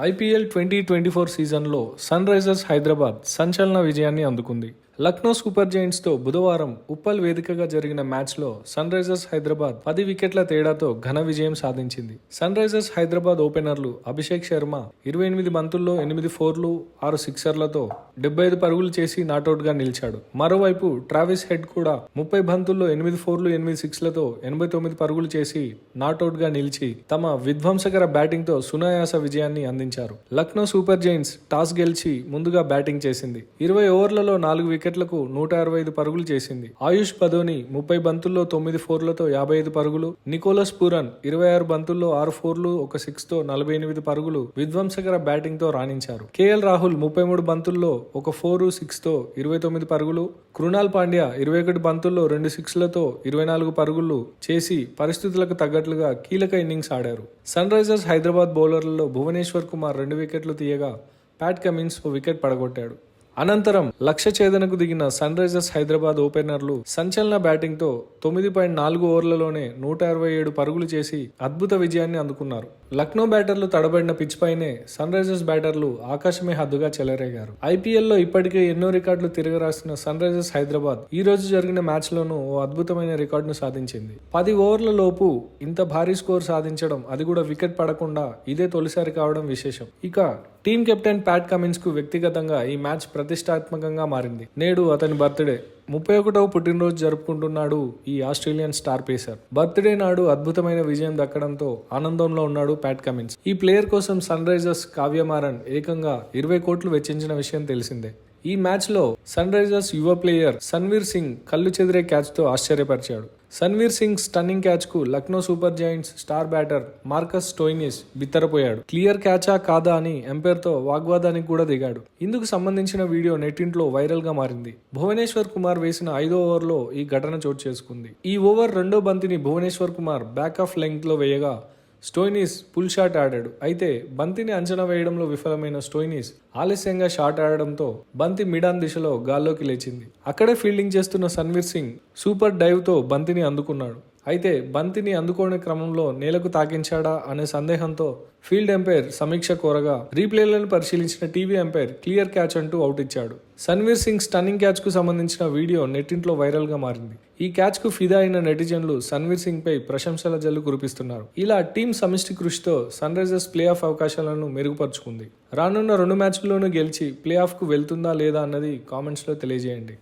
IPL twenty twenty four సీజన్లో sun Risers Hyderabad సంచలన విజయాన్ని అందుకుంది. లక్నో సూపర్ జైంట్స్తో బుధవారం ఉప్పల్ వేదికగా జరిగిన మ్యాచ్లో సన్ రైజర్స్ హైదరాబాద్ పది వికెట్ల తేడాతో ఘన విజయం సాధించింది. సన్ రైజర్స్ హైదరాబాద్ ఓపెనర్లు అభిషేక్ శర్మ ఇరవై ఎనిమిది బంతుల్లో ఎనిమిది ఫోర్లు ఆరు సిక్సర్లతో డెబ్బై ఐదు పరుగులు చేసి నాటౌట్గా నిలిచాడు. మరోవైపు ట్రావిస్ హెడ్ కూడా ముప్పై బంతుల్లో ఎనిమిది ఫోర్లు ఎనిమిది సిక్స్లతో ఎనభై తొమ్మిది పరుగులు చేసి నాటౌట్గా నిలిచి తమ విధ్వంసకర బ్యాటింగ్తో సునాయాస విజయాన్ని అందించారు. లక్నో సూపర్ జైంట్స్ టాస్ గెలిచి ముందుగా బ్యాటింగ్ చేసింది. ఇరవై ఓవర్లలో నాలుగు వికెట్ వికెట్లకు నూట అరవై ఐదు పరుగులు చేసింది. ఆయుష్ పదోని ముప్పై బంతుల్లో తొమ్మిది ఫోర్లతో యాభై ఐదు పరుగులు నికోలస్ పూరన్ ఇరవై ఆరు బంతుల్లో ఆరు ఫోర్లు ఒక సిక్స్తో నలభై ఎనిమిది పరుగులు విధ్వంసకర బ్యాటింగ్తో రాణించారు. కేఎల్ రాహుల్ ముప్పై మూడు బంతుల్లో ఒక ఫోర్ సిక్స్తో ఇరవై తొమ్మిది పరుగులు కృణాల్ పాండ్యా ఇరవై ఒకటి బంతుల్లో రెండు సిక్స్లతో ఇరవై నాలుగు పరుగులు చేసి పరిస్థితులకు తగ్గట్లుగా కీలక ఇన్నింగ్స్ ఆడారు. సన్ రైజర్స్ హైదరాబాద్ బౌలర్లలో భువనేశ్వర్ కుమార్ రెండు వికెట్లు తీయగా ప్యాట్ కమిన్స్ ఓ వికెట్ పడగొట్టాడు. అనంతరం లక్ష ఛేదనకు దిగిన సన్ రైజర్స్ హైదరాబాద్ ఓపెనర్లు సంచలన బ్యాటింగ్తో తొమ్మిది పాయింట్ నాలుగు ఓవర్లలోనే నూట అరవై ఏడు పరుగులు చేసి అద్భుత విజయాన్ని అందుకున్నారు. లక్నో బ్యాటర్లు తడబడిన పిచ్ పైనే సన్ రైజర్స్ బ్యాటర్లు ఆకాశమే హద్దుగా చెలరేగారు. ఐపీఎల్లో ఇప్పటికే ఎన్నో రికార్డులు తిరగరాసిన సన్ రైజర్స్ హైదరాబాద్ ఈ రోజు జరిగిన మ్యాచ్లోనూ ఓ అద్భుతమైన రికార్డును సాధించింది. పది ఓవర్ల లోపు ఇంత భారీ స్కోర్ సాధించడం అది కూడా వికెట్ పడకుండా ఇదే తొలిసారి కావడం విశేషం. ఇక టీమ్ కెప్టెన్ ప్యాట్ కమిన్స్కు వ్యక్తిగతంగా ఈ మ్యాచ్ ప్రతిష్టాత్మకంగా మారింది. నేడు అతని బర్త్డే. ముప్పై ఒకటవ పుట్టినరోజు జరుపుకుంటున్నాడు ఈ ఆస్ట్రేలియన్ స్టార్ పేసర్. బర్త్డే నాడు అద్భుతమైన విజయం దక్కడంతో ఆనందంలో ఉన్నాడు ప్యాట్ కమిన్స్. ఈ ప్లేయర్ కోసం సన్ రైజర్స్ కావ్యమారన్ ఏకంగా ఇరవై కోట్లు వెచ్చించిన విషయం తెలిసిందే. ఈ మ్యాచ్లో సన్ రైజర్స్ యువ ప్లేయర్ సన్వీర్ సింగ్ కళ్ళు చెదిరే క్యాచ్తో ఆశ్చర్యపరిచాడు. Sanvir Singh stunning క్యాచ్కు Lucknow super giants star batter Marcus Stoinis బిత్తరపోయాడు. Clear క్యాచా కాదా అని ఎంపైర్తో వాగ్వాదానికి కూడా దిగాడు. ఇందుకు సంబంధించిన వీడియో నెట్టింట్లో వైరల్గా మారింది. భువనేశ్వర్ కుమార్ వేసిన ఐదో ఓవర్లో ఈ ఘటన చోటు చేసుకుంది. ఈ ఓవర్ రెండో బంతిని భువనేశ్వర్ కుమార్ బ్యాక్ ఆఫ్ లెంగ్త్లో వేయగా స్టోయినీస్ పుల్ షాట్ ఆడాడు. అయితే బంతిని అంచనా వేయడంలో విఫలమైన స్టోయినీస్ ఆలస్యంగా షాట్ ఆడడంతో బంతి మిడాన్ దిశలో గాల్లోకి లేచింది. అక్కడే ఫీల్డింగ్ చేస్తున్న సన్వీర్ సింగ్ సూపర్ డైవ్తో బంతిని అందుకున్నాడు. అయితే బంతిని అందుకోని క్రమంలో నేలకు తాకించాడా అనే సందేహంతో ఫీల్డ్ ఎంపైర్ సమీక్ష కోరగా రీప్లేలను పరిశీలించిన టీవీ ఎంపైర్ క్లియర్ క్యాచ్ అంటూ అవుట్ ఇచ్చాడు. సన్వీర్ సింగ్ స్టన్నింగ్ క్యాచ్కు సంబంధించిన వీడియో నెట్టింట్లో వైరల్గా మారింది. ఈ క్యాచ్కు ఫిదా అయిన నెటిజన్లు సన్వీర్ సింగ్ పై ప్రశంసల జల్లు కురిపిస్తున్నారు. ఇలా టీం సమిష్టి కృషితో సన్ రైజర్స్ ప్లే ఆఫ్ అవకాశాలను మెరుగుపరుచుకుంది. రానున్న రెండు మ్యాచ్ల్లోనూ గెలిచి ప్లే ఆఫ్కు వెళ్తుందా లేదా అన్నది కామెంట్స్లో తెలియజేయండి.